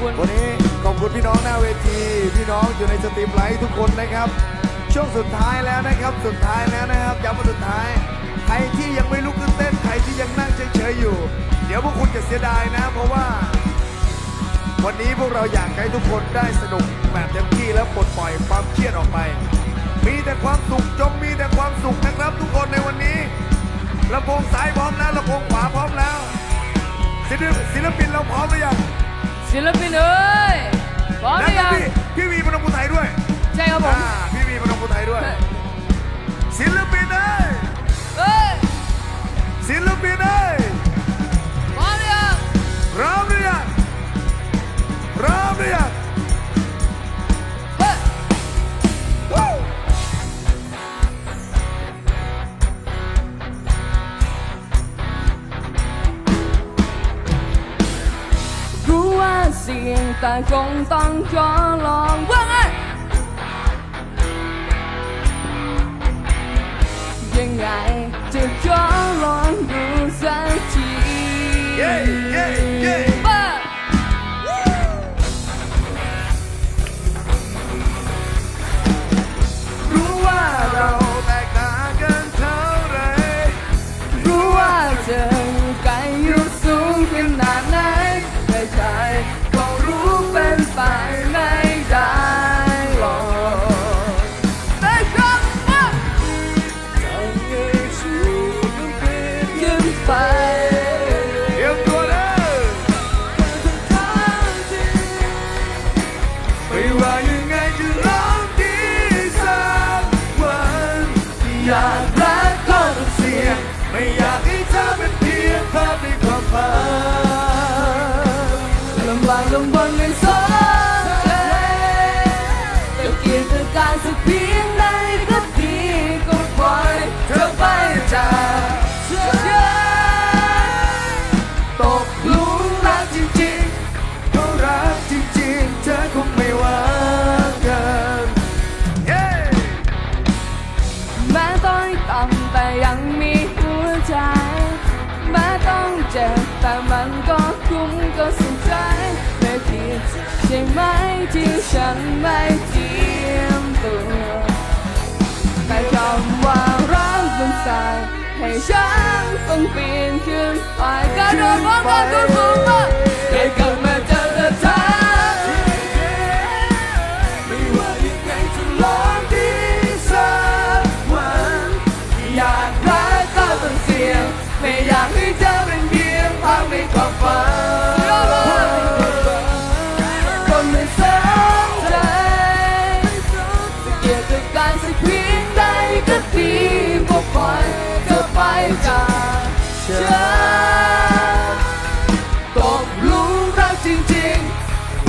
คุณวันนี้ขอบคุณพี่น้องหน้าเวที พี่น้องอยู่ในสตรีมไลท์ทุกคนนะครับ ช่วงสุดท้ายแล้วนะครับ สุดท้ายแล้วนะครับย้ำว่าสุดท้าย ใครที่ยังไม่ลุกขึ้นเต้น ใครที่ยังนั่งเฉยๆอยู่ เดี๋ยวพวกคุณจะเสียดายนะ เพราะว่า วันนี้พวกเราอยากให้ทุกคนได้สนุกแบบเต็มที่และปลดปล่อยความเครียดออกไป มีแต่ความสุขจงมีแต่ความสุขนะครับทุกคนในวันนี้ลำโพงซ้ายพร้อมแล้วลำโพงขวาพร้อมแล้วศิลปศิลปินเราพร้อมหรือยัง ศิลปิน สียงแต่คงต้องขอลองว่าไงยังไงจะขอ เจ็บแต่มันก็คุ้มก็สนใจไม่ผิดใช่ไหมที่ฉันไม่เจียมตัวแต่คำว่ารักมันสายให้ฉันต้องปีนขึ้นไปกระโดดบนบนตัว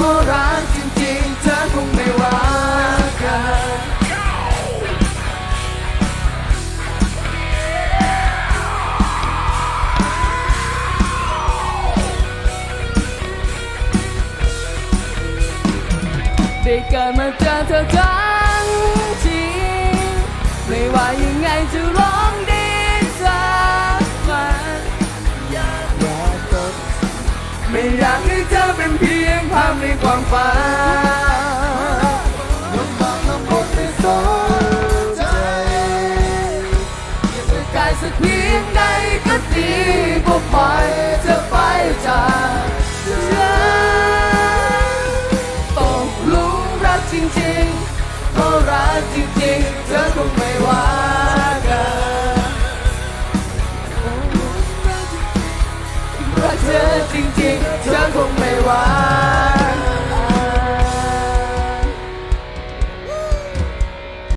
ๆเพราะรักจริงๆ เธอคงไม่ว่ากันได้เกิดมาเจอเธอทั้งทีไม่ว่ายังไงจะร้อ อยากให้เธอเป็นเพียงภาพในความฝันลำบากลำบนไม่สนใจกายสักเพียงใดก็ดี เธอจริงๆเธอคงไม่ว่า